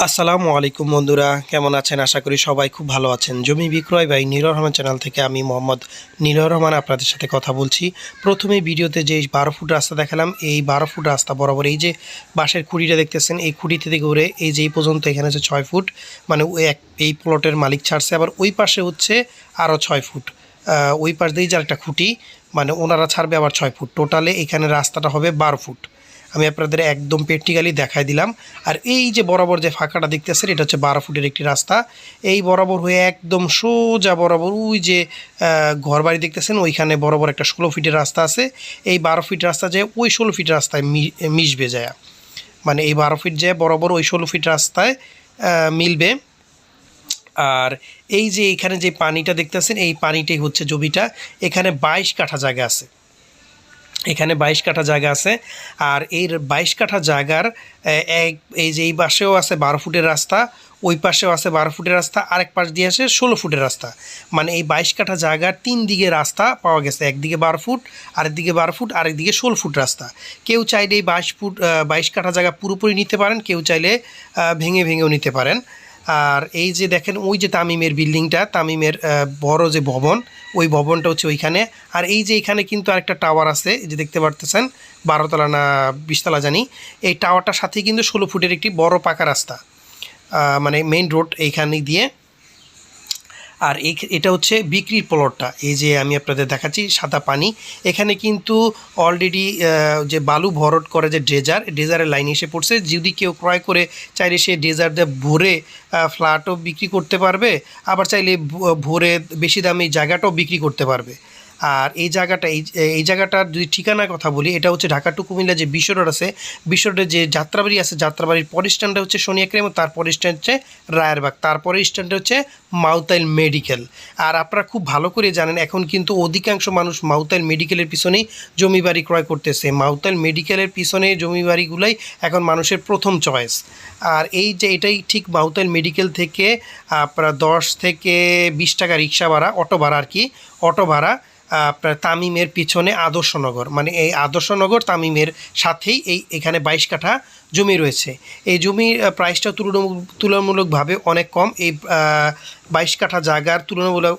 আসসালামু আলাইকুম বন্ধুরা, কেমন আছেন? আশা করি সবাই খুব ভালো আছেন। জমি বিক্রয় ভাই নীলর রহমান চ্যানেল থেকে আমি মোহাম্মদ নীলর রহমান আপনাদের সাথে কথা বলছি। প্রথমে ভিডিওতে যে বারো ফুট রাস্তা দেখালাম, এই বারো ফুট রাস্তা বরাবর এই যে বাঁশের খুঁড়িটা দেখতেছেন, এই খুঁড়ি থেকে ঘুরে এই যে পর্যন্ত এখানে হচ্ছে ছয় ফুট মানে এক এই প্লটের মালিক ছাড়ছে। আবার ওই পাশে হচ্ছে আরও ছয় ফুট। ওই পাশ দিয়েই যার একটা খুঁটি মানে ওনারা ছাড়বে আবার ছয় ফুট। টোটালে এখানে রাস্তাটা হবে বারো ফুট। আমি আপনাদের একদম প্র্যাকটিক্যালি দেখাই দিলাম। আর এই যে বরাবর যে ফাঁকাটা দেখতেছেন, এটা হচ্ছে বারো ফুটের একটি রাস্তা। এই বরাবর হয়ে একদম সোজা বরাবর ওই যে ঘর বাড়ি দেখতেছেন, ওইখানে বরাবর একটা ষোলো ফিটের রাস্তা আছে। এই বারো ফিট রাস্তা যে ওই ষোলো ফিট রাস্তায় মিশবে যায়। মানে এই বারো ফিট যে বরাবর ওই ষোলো ফিট রাস্তায় মিলবে। আর এই যে এখানে যে পানিটা দেখতেছেন, এই পানিটাই হচ্ছে জমিটা। এখানে বাইশ কাঠা জায়গা আছে। এখানে বাইশ কাঠা জায়গা আছে। আর এই বাইশ কাঠা জায়গার এক এই যে এই পাশেও আছে বারো ফুটের রাস্তা, ওই পাশেও আছে বারো ফুটের রাস্তা, আরেক পাশ দিয়ে আছে ষোলো ফুটের রাস্তা। মানে এই বাইশ কাঠা জায়গার তিন দিকে রাস্তা পাওয়া গেছে, একদিকে বারো ফুট, আরেকদিকে বারো ফুট, আরেকদিকে ষোলো ফুট রাস্তা। কেউ চাইলে এই বাইশ ফুট বাইশ কাঠা জায়গা পুরোপুরি নিতে পারেন, কেউ চাইলে ভেঙে ভেঙেও নিতে পারেন। আর এই যে দেখেন, ওই যে তামিমের বিল্ডিংটা, তামিমের বড় যে ভবন, ওই ভবনটা হচ্ছে ওইখানে। আর এই যে এখানে কিন্তু আরেকটা টাওয়ার আছে যে দেখতে পারতেছেন, বারোতলা না বিশতলা জানি, এই টাওয়ারটার সাথে কিন্তু ষোলো ফুটের একটি বড় পাকা রাস্তা মানে মেইন রোড এইখানে দিয়ে। আর এটা হচ্ছে বিক্রির প্লটটা এই যে আমি আপনাদের দেখাচ্ছি সাদা পানি। এখানে কিন্তু অলরেডি যে বালু ভরট করে যে ড্রেজার ড্রেজারের লাইন এসে পড়ছে। যদি কেউ ক্রয় করে, চাইলে সে ড্রেজার দিয়ে ভরে ফ্ল্যাটও বিক্রি করতে পারবে। আবার চাইলে ভরে বেশি দামে জায়গাটাও বিক্রি করতে পারবে। আর এই জায়গাটা, এই এই জায়গাটার যদি ঠিকানার কথা বলি, এটা হচ্ছে ঢাকা টু কুমিল্লা যে বিশ্ব রোড আছে বিশ্ব যে যাত্রাবাড়ি আছে, যাত্রাবাড়ির পরের স্ট্যান্ডটা হচ্ছে সোনিয়াক্রি এবং তারপরে স্ট্যান্ড হচ্ছে রায়েরবাগ তারপরে স্ট্যান্ডটা হচ্ছে মাউতাইল মেডিকেল। আর আপনারা খুব ভালো করে জানেন, এখন কিন্তু অধিকাংশ মানুষ মাউতাইল মেডিকেলের পিছনেই জমি বাড়ি ক্রয় করতেছে। মাউতাইল মেডিকেলের পিছনে জমি বাড়িগুলাই এখন মানুষের প্রথম চয়েস। আর এই যে এটাই ঠিক মাউতাইল মেডিকেল থেকে আপনার দশ থেকে বিশ টাকা রিক্সা ভাড়া, অটো ভাড়া আর কি, অটো ভাড়া আপনার তামিমের পিছনে আদর্শনগর মানে এই আদর্শনগর তামিমের সাথেই এই এখানে বাইশ কাঠা জমি রয়েছে। এই জমির প্রাইসটা তুলনামূলক তুলনামূলকভাবে অনেক কম। এই বাইশ কাঠা জায়গার তুলনামূলক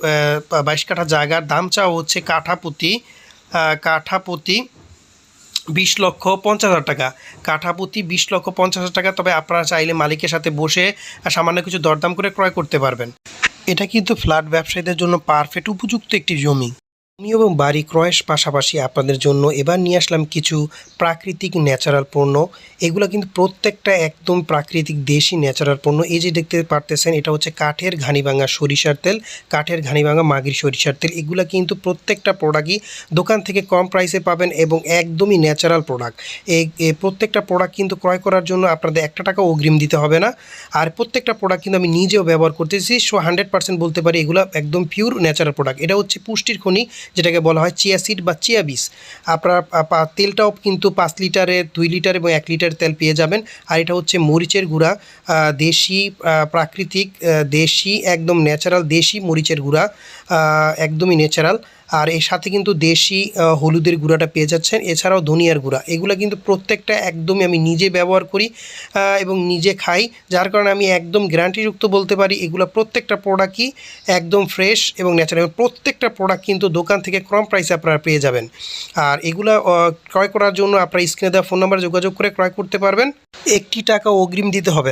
বাইশ কাঠা জায়গার দাম চাওয়া হচ্ছে কাঠা প্রতি আহ, কাঠা প্রতি বিশ লক্ষ পঞ্চাশ হাজার টাকা। কাঠাপতি বিশ লক্ষ পঞ্চাশ হাজার টাকা তবে আপনারা চাইলে মালিকের সাথে বসে সামান্য কিছু দরদাম করে ক্রয় করতে পারবেন। এটা কিন্তু ফ্ল্যাট ব্যবসায়ীদের জন্য পারফেক্ট উপযুক্ত একটি জমি। জমি এবং বাড়ি ক্রয়ের পাশাপাশি আপনাদের জন্য এবার নিয়ে আসলাম কিছু প্রাকৃতিক ন্যাচারাল পণ্য। এগুলো কিন্তু প্রত্যেকটা একদম প্রাকৃতিক দেশি ন্যাচারাল পণ্য। এই যে দেখতে পারতেছেন, এটা হচ্ছে কাঠের ঘানিভাঙা সরিষার তেল, কাঠের ঘানিভাঙা মাগির সরিষার তেল। এগুলো কিন্তু প্রত্যেকটা প্রোডাক্টই দোকান থেকে কম প্রাইসে পাবেন এবং একদমই ন্যাচারাল প্রোডাক্ট। এই প্রত্যেকটা প্রোডাক্ট কিন্তু ক্রয় করার জন্য আপনাদের একটা টাকা অগ্রিম দিতে হবে না। আর প্রত্যেকটা প্রোডাক্ট কিন্তু আমি নিজেও ব্যবহার করতেছি, সো হান্ড্রেড পার্সেন্ট বলতে পারি এগুলো একদম পিওর ন্যাচারাল প্রোডাক্ট এটা হচ্ছে পুষ্টির খনি যেটাকে বলা হয় চিয়া সিড বা চিয়া বিষ আপনার তেলটাও কিন্তু পাঁচ লিটারে, দুই লিটার এবং এক লিটার তেল পেয়ে যাবেন। আর এটা হচ্ছে মরিচের গুঁড়া দেশি প্রাকৃতিক দেশি, একদম ন্যাচারাল দেশি মরিচের গুঁড়া একদমই ন্যাচারাল আর এর সাথে কিন্তু দেশি হলুদের গুঁড়াটা পেয়ে যাচ্ছেন। এছাড়াও ধনিয়ার গুঁড়া। এগুলো কিন্তু প্রত্যেকটা একদমই আমি নিজে ব্যবহার করি এবং নিজে খাই, যার কারণে আমি একদম গ্যারান্টিযুক্ত বলতে পারি, এগুলো প্রত্যেকটা প্রোডাক্টই একদম ফ্রেশ এবং ন্যাচারাল প্রত্যেকটা প্রোডাক্ট কিন্তু দোকান থেকে কম প্রাইসে আপনারা পেয়ে যাবেন। আর এগুলো ক্রয় করার জন্য আপনারা স্ক্রিনে দেওয়া ফোন নাম্বার যোগাযোগ করে ক্রয় করতে পারবেন। একটি টাকা অগ্রিম দিতে হবে।